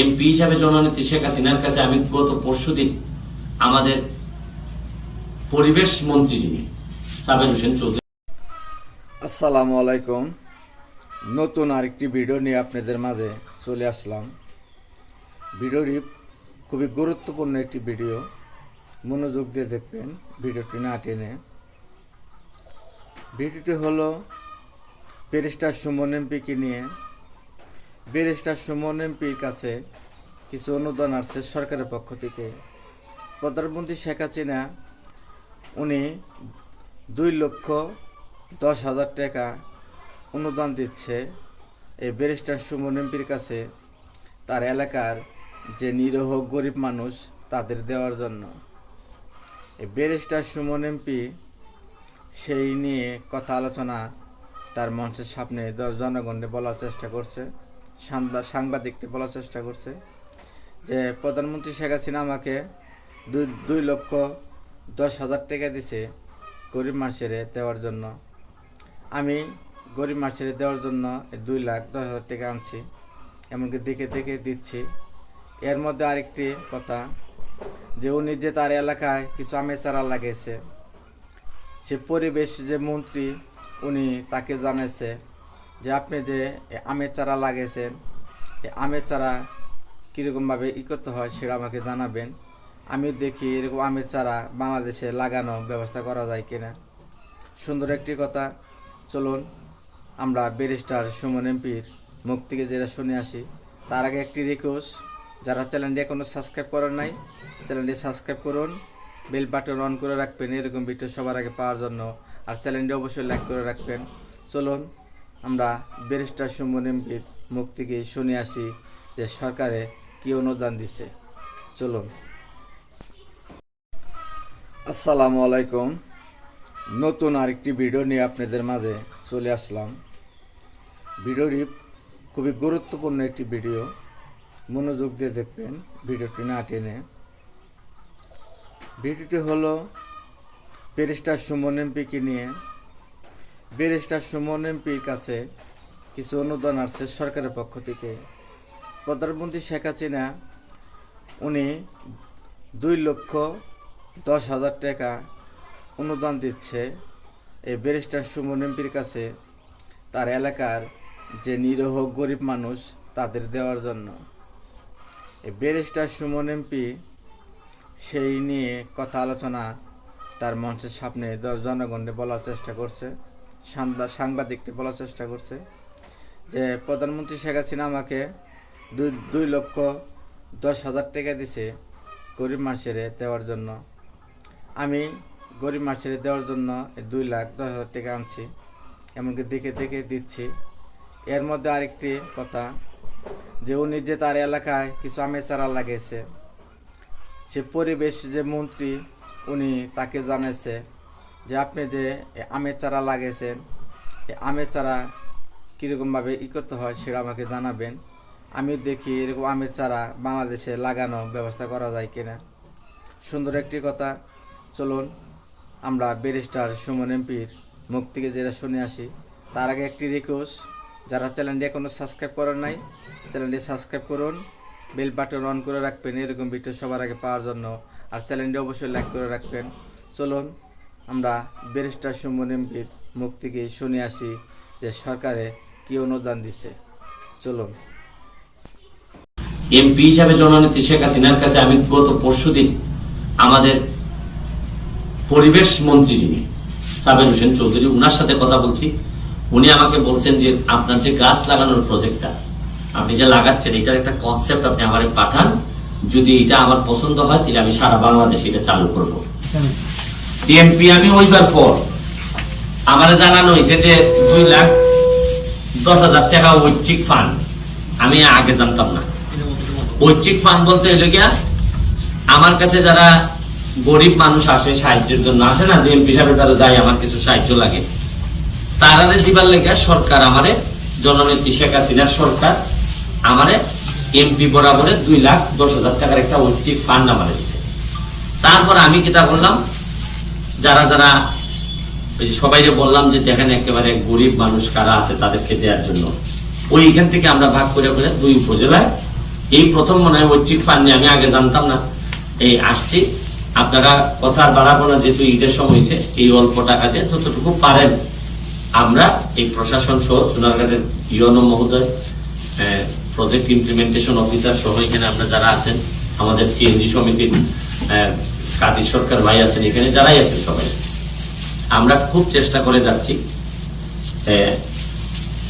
MP হিসাবে জননেত্রী শেখ হাসিনার কাছে আমি গত পরশুদিন আমাদের পরিবেশ মন্ত্রী যিনি সাবের হোসেন চৌধুরী। আসসালামু আলাইকুম। নতুন আরেকটি ভিডিও নিয়ে আপনাদের মাঝে চলে আসলাম। ভিডিওটি খুবই গুরুত্বপূর্ণ একটি ভিডিও। মনোযোগ দিয়ে দেখবেন ভিডিওটি না টেনে। ভিডিওটি হলো ব্যারিস্টার সুমন এমপিকে নিয়ে ব্যারিস্টার সুমন এমপির কাছে কিছু অনুদান আসছে সরকারের পক্ষ থেকে। প্রধানমন্ত্রী শেখ হাসিনা, উনি দুই লক্ষ দশ হাজার টাকা অনুদান দিচ্ছে এই ব্যারিস্টার সুমন এমপির কাছে তার এলাকার যে নিরহ গরিব মানুষ তাদের দেওয়ার জন্য। এই ব্যারিস্টার সুমন এমপি সেই নিয়ে কথা আলোচনা তার মঞ্চের সামনে জনগণকে বলার চেষ্টা করছে। সাংবাদিককে বলার চেষ্টা করছে যে, প্রধানমন্ত্রী শেখ হাসিনা আমাকে দুই দুই লক্ষ দশ হাজার টাকা দিছে গরিব মানুষের দেওয়ার জন্য। আমি গরিব মানুষের দেওয়ার জন্য দুই লাখ দশ হাজার টাকা আনছি, এমনকি দেখে দেখে দিচ্ছি। এর মধ্যে আরেকটি কথা, যে উনি যে তার এলাকায় কিছু আমের চারা লাগিয়েছে, সে পরিবেশ যে মন্ত্রী উনি তাকে জানাইছে যে আপনি যে আমের চারা লাগিয়েছেন আমের চারা কীরকমভাবে ই করতে হয় সেটা আমাকে জানাবেন। আমি দেখি এরকম আমের চারা বাংলাদেশে লাগানো ব্যবস্থা করা যায় কিনা। সুন্দর একটি কথা। চলুন, আমরা ব্যারিস্টার সুমন এমপির মুখ থেকে যেটা শুনে আসি। তার আগে একটি রিকোয়েস্ট যারা চ্যানেলটি এখনও সাবস্ক্রাইব করেন নাই চ্যানেলটি সাবস্ক্রাইব করুন বেল বাটন অন করে রাখবেন, এরকম ভিডিও সবার আগে পাওয়ার জন্য। আর চ্যানেলটি অবশ্যই লাইক করে রাখবেন। চলুন আমরা ব্যারিস্টার সুমন এমপির মুখ থেকে শুনে আসি যে সরকারে কী অনুদান দিছে। চলুন। আসসালামু আলাইকুম। নতুন আরেকটি ভিডিও নিয়ে আপনাদের মাঝে চলে আসলাম। ভিডিওটি খুবই গুরুত্বপূর্ণ একটি ভিডিও। মনোযোগ দিয়ে দেখবেন ভিডিওটি না টেনে। ভিডিওটি হলো ব্যারিস্টার সুমন এমপিকে নিয়ে ব্যারিস্টার সুমন এমপির কাছে কিছু অনুদান আসছে সরকারের পক্ষ থেকে। প্রধানমন্ত্রী শেখ হাসিনা, উনি দুই লক্ষ দশ হাজার টাকা অনুদান দিচ্ছে এই ব্যারিস্টার সুমন এমপির কাছে তার এলাকার যে নিরহ গরিব মানুষ তাদের দেওয়ার জন্য। এই ব্যারিস্টার সুমন এমপি সেই নিয়ে কথা আলোচনা তার মঞ্চের সামনে জনগণকে বলার চেষ্টা করছে। সাংবা- সাংবাদিককে বলার চেষ্টা করছে যে প্রধানমন্ত্রী শেখ হাসিনা আমাকে দুই দুই লক্ষ দশ হাজার টাকা দিছে গরিব মানুষের দেওয়ার জন্য। আমি গরিব মানুষের দেওয়ার জন্য দুই লাখ দশ হাজার টাকা আনছি, এমনকি দেখে দেখে দিচ্ছি। এর মধ্যে আরেকটি কথা, যে উনি যে তার এলাকায় কিছু আমের চারা লাগিয়েছে, সে পরিবেশ যে মন্ত্রী উনি তাকে জানাইছে যে আপনি যে আমের চারা লাগিয়েছেন আমের চারা কীরকমভাবে ই করতে হয় সেটা আমাকে জানাবেন। আমি দেখি এরকম আমের চারা বাংলাদেশে লাগানো ব্যবস্থা করা যায় কিনা। সুন্দর একটি কথা। চলুন, আমরা ব্যারিস্টার সুমন এমপির মুখ থেকে যেটা শুনে আসি। তার আগে একটি রিকোয়েস্ট যারা চ্যানেলটি এখনও সাবস্ক্রাইব করেন নাই, চ্যানেলটি সাবস্ক্রাইব করুন বেল বাটন অন করে রাখবেন, এরকম ভিডিও সবার আগে পাওয়ার জন্য। আর চ্যানেলটি অবশ্যই লাইক করে রাখবেন। চলুন আমরা ব্যারিস্টার সুমন এমপির মুখ থেকে শুনে আসি যে সরকারে কী অনুদান দিছে। চলুন। এমপি হিসাবে জননেত্রী শেখ হাসিনার কাছে আমি গত পরশুদিন আমাদের পরিবেশ মন্ত্রী যিনি সাবের হোসেন চৌধুরী উনার সাথে কথা বলছি। উনি আমাকে বলছেন যে আপনার যে গাছ লাগানোর প্রজেক্টটা আপনি যে লাগাচ্ছেন এটার একটা কনসেপ্ট আপনি আমারে পাঠান। যদি এটা আমার পছন্দ হয় তাহলে আমি সারা বাংলাদেশে এটা চালু করব। এমপি আমি ওইবার পর আমার জানানো হয়েছে যে দুই লাখ দশ হাজার টাকা ঐচ্ছিক ফান্ড আমি আগে জানতাম না। ঐচ্ছিক ফান্ড বলতে হলো গিয়া, আমার কাছে যারা গরিব মানুষ আসে, সাহায্যের জন্য আসে না, যে এমপি সাহেবের দ্বারা যায় আমার কিছু সাহায্য লাগে তারা যে দিবার লেগে সরকার আমারে, জননেত্রী শেখ হাসিনার সরকার আমারে এমপি বরাবরে দুই লাখ দশ হাজার টাকার একটা ঐচ্ছিক ফান্ড আমারে দিছে। তারপর আমি কিতা করলাম যারা যারা সবাইকে বললাম যে দেখেন একেবারে গরিব মানুষ কারা আছে তাদেরকে দেওয়ার জন্য। ওইখান থেকে আমরা ভাগ করে করে দুই উপজেলায়, এই প্রথম মনে হয় ঐচ্ছিক ফান্ড আমি আগে জানতাম না। এই আসছি। আপনারা কথা আর বাড়াবো না, যেহেতু ঈদের সময় হয়েছে, এই অল্প টাকা দিয়ে যতটুকু পারেন আমরা এই প্রশাসন সহ সোনারঘাটের ইয়নো মহোদয় প্রজেক্ট ইমপ্লিমেন্টেশন অফিসার সহ এখানে আমরা যারা আছেন, আমাদের সিএনজি সমিতির কাদির সরকার ভাই আছেন এখানে? যারাই আছেন সবাই। আমরা খুব চেষ্টা করে যাচ্ছি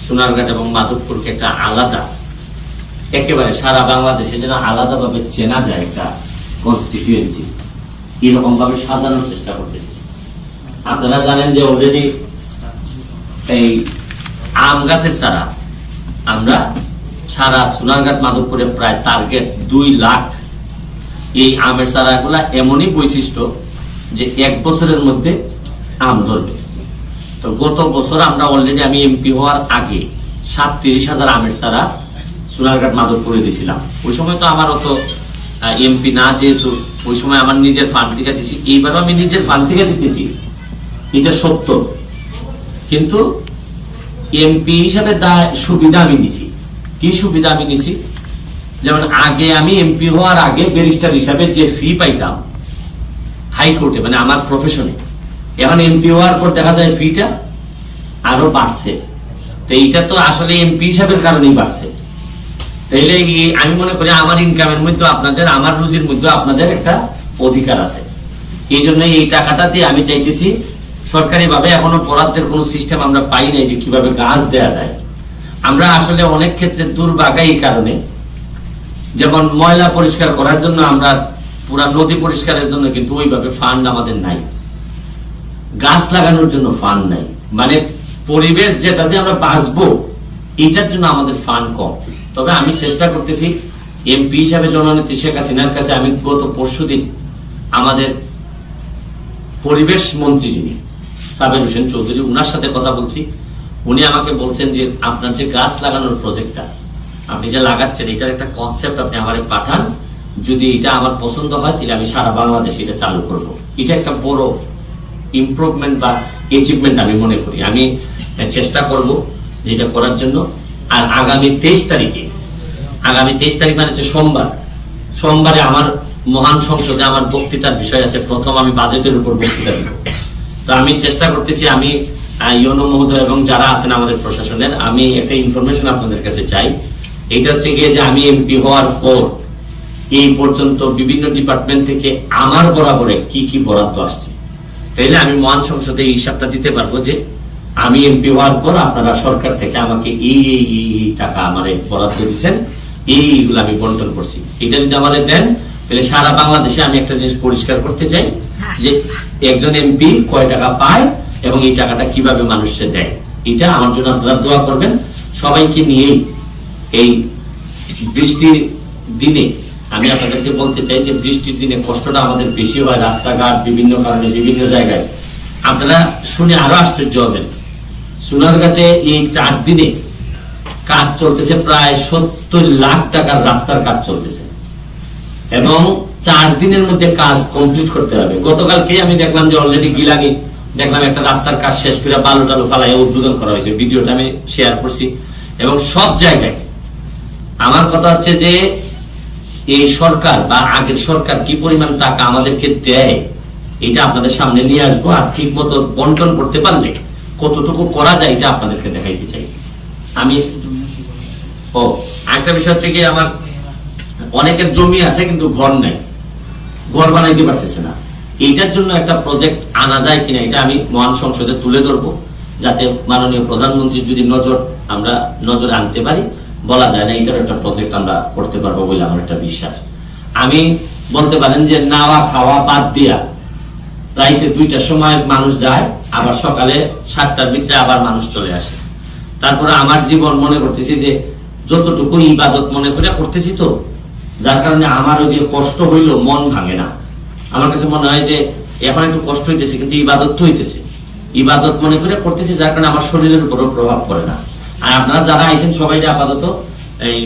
সোনারঘাট এবং মাধবপুরকে একটা আলাদা, একেবারে সারা বাংলাদেশে যেন আলাদাভাবে চেনা যায় একটা কনস্টিটিউয়েন্সি এরকম ভাবে সাজানোর চেষ্টা করতেছি। আপনারা জানেন যে অলরেডি এই আম গাছের চারা, আমরা সারা সোনারঘাট মাধবপুরে প্রায় টার্গেট দুই লাখ এই আমের চারাগুলা এমনই বৈশিষ্ট্য যে এক বছরের মধ্যে আম ধরবে। তো গত বছর আমরা অলরেডি আমি এমপি হওয়ার আগে সাতত্রিশ হাজার আমের চারা সোনারঘাট মাধবপুরে দিয়েছিলাম। ওই সময় তো আমার অত এমপি না যেহেতু, ওই সময় আমার নিজের ফান্ড থেকে দিছি। এইবারও আমি নিজের ফান্ড থেকে দিতেছি। এটা সত্য। কিন্তু এমপি হিসাবে সুবিধা আমি নিছি। কি সুবিধা আমি নিছি? যেমন আগে আমি এমপি হওয়ার আগে ব্যারিস্টার হিসাবে যে ফি পাইতাম হাইকোর্টে মানে আমার প্রফেশনে এখন এমপি হওয়ার পর দেখা যায় ফিটা আরও বাড়ছে। তো এইটা তো আসলে এমপি হিসাবের কারণেই বাড়ছে। তাইলে আমি মনে করি আমার ইনকামের মধ্যে আপনাদের, আমার রুজির মধ্যে আপনাদের একটা অধিকার আছে। এই জন্য এই টাকাটা দিয়ে আমি চাইতেছি সরকারি ভাবে এখনও বরাদ্দের কোনো সিস্টেম আমরা পাই নাই যে কীভাবে গাছ দেয়া যায়। আমরা আসলে অনেক ক্ষেত্রে দুর্ভাগা এই কারণে যেমন ময়লা পরিষ্কার করার জন্য আমরা পুরা নদী পরিষ্কারের জন্য কিন্তু ওইভাবে ফান্ড আমাদের নাই। গাছ লাগানোর জন্য ফান্ড নাই। মানে পরিবেশ যেটাতে আমরা বাঁচবো, এটার জন্য আমাদের ফান্ড কম। তবে আমি চেষ্টা করতেছি এমপি হিসাবে জননেত্রী শেখ হাসিনার কাছে আমি গত পরশু দিন আমাদের পরিবেশ মন্ত্রী যিনি সাবের হোসেন চৌধুরী, উনার সাথে কথা বলছি। উনি আমাকে বলছেন যে আপনার যে গাছ লাগানোর প্রজেক্টটা আপনি যে লাগাচ্ছেন, এটার একটা কনসেপ্ট আপনি আমারে পাঠান। যদি এটা আমার পছন্দ হয়, তাহলে আমি সারা বাংলাদেশে এটা চালু করব। এটা একটা বড় ইমপ্রুভমেন্ট বা অ্যাচিভমেন্ট আমি মনে করি। আমি চেষ্টা করব যেটা করার জন্য। আর আগামী তেইশ তারিখে, আগামী তেইশ তারিখ মানে হচ্ছে সোমবার। সোমবারে আমার মহান সংসদে আমার বক্তৃতার বিষয় আছে। প্রথম আমি বাজেটের উপর বক্তৃতা দিব। তো আমি চেষ্টা করতেছি, আমি ইয়নো মহোদয় এবং যারা আছেন আমাদের প্রশাসনের, আমি একটা ইনফরমেশন আপনাদের কাছে চাই। এটা হচ্ছে গিয়ে যে আমি এমপি হওয়ার পর এই পর্যন্ত বিভিন্ন ডিপার্টমেন্ট থেকে আমার বরাবরে কি কি বরাদ্দ আসছে। তাইলে আমি মহান সংসদে এই হিসাবটা দিতে পারব যে আমি এমপি হওয়ার পর আপনারা সরকার থেকে আমাকে এই এই টাকা আমার বরাদ্দ দিচ্ছেন এইগুলো আমি বন্টন করছি। এটা যদি আমাদের দেন তাহলে সারা বাংলাদেশে আমি একটা জিনিস পরিষ্কার করতে চাই যে একজন এমপি কয় টাকা পায় এবং এই টাকাটা কীভাবে মানুষকে দেয়। এটা আমার জন্য আপনারা দোয়া করবেন। সবাইকে নিয়েই এই বৃষ্টির দিনে আমি আপনাদেরকে বলতে চাই যে বৃষ্টির দিনে কষ্টটা আমাদের বেশি হয়, রাস্তাঘাট, বিভিন্ন কারণে, বিভিন্ন জায়গায়। আপনারা শুনে আরও আশ্চর্য হবেন। সোনারঘাটে এই চার দিনে কাজ চলতেছে প্রায় সত্তর লাখ টাকার রাস্তার কাজ চলতেছে। এবং চার দিনের মধ্যে কাজ কমপ্লিট করতে হবে। গতকালকে আমি দেখলাম যে অলরেডি গিলানি দেখলাম একটা রাস্তার কাজ শেষ করে বালু টালু ফালাই উদ্বোধন করা হয়েছে। ভিডিওটা আমি শেয়ার করছি। এবং সব জায়গায় আমার কথা হচ্ছে যে, এই সরকার বা আগের সরকার কি পরিমাণ টাকা আমাদেরকে দেয়, এটা আপনাদের সামনে নিয়ে আসব আর ঠিক মতো বন্টন করতে পারলে কতটুকু করা যায় এটা আপনাদেরকে দেখাইতে চাই। আমি, ও একটা বিষয় হচ্ছে কি আমার অনেকের জমি আছে কিন্তু ঘর নাই, ঘর বানাইতে পারতেছে না। এইটার জন্য একটা প্রজেক্ট আনা যায় কিনা এটা আমি মহান সংসদে তুলে ধরবো, যাতে মাননীয় প্রধানমন্ত্রী যদি নজর আমরা নজরে আনতে পারি। বলা যায় না এটার একটা প্রজেক্ট আমরা করতে পারব বলে আমার একটা বিশ্বাস। আমি বলতে পারেন যে নাওয়া খাওয়া বাদ দিয়া রাইতে দুইটার সময় মানুষ যায়, আবার সকালে সাতটার ভিতরে আবার মানুষ চলে আসে। তারপরে আমার জীবন মনে করতেছি যে যতটুকু ইবাদত মনে করে করতেছি তো, যার কারণে আমারও যে কষ্ট হইল মন ভাঙে না। আমার কাছে মনে হয় যে এখন একটু কষ্ট হইতেছে, কিন্তু ইবাদত তো হইতেছে। ইবাদত মনে করে করতেছি, যার কারণে আমার শরীরের উপরও প্রভাব পড়ে না। আর আপনারা যারা আইছেন সবাই আপাতত এই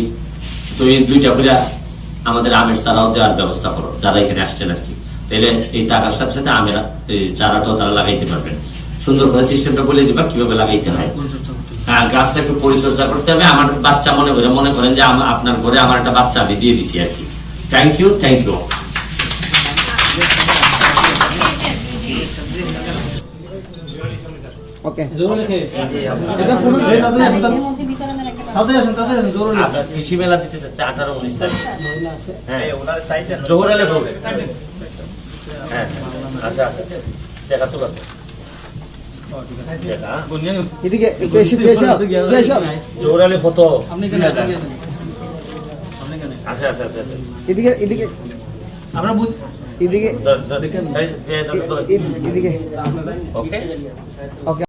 তুমি দুইটা করে আমাদের আমের চারাও দেওয়ার ব্যবস্থা করো যারা এখানে আসছেন আর কি। তাহলে এই টাকার সাথে সাথে আমের চারাটাও তারা লাগাইতে পারবেন। সুন্দর করে সিস্টেমটা বলে দিবা কীভাবে লাগাইতে হয়। হ্যাঁ, গাছটা একটু পরিচর্যা করতে হবে। আমার বাচ্চা মনে করে মনে করেন যে আপনার ঘরে আমার একটা বাচ্চা আমি দিয়ে দিছি আর কি। Thank you thank you okay. কৃষি মেলা দিতে চাচ্ছে আঠারো উনিশ তারিখ। হ্যাঁ। জোহর আলে হবে হ্যাঁ আচ্ছা আচ্ছা। দেখা তো কথা হ্যাঁ? এদিকে বেশি পেশাব পেশাব জোহর আলে ফটো। আপনি কেন দেখা। আপনি কেন আচ্ছা আচ্ছা আচ্ছা আচ্ছা। এদিকে এদিকে। আমরা এদিকে। ওকে ওকে।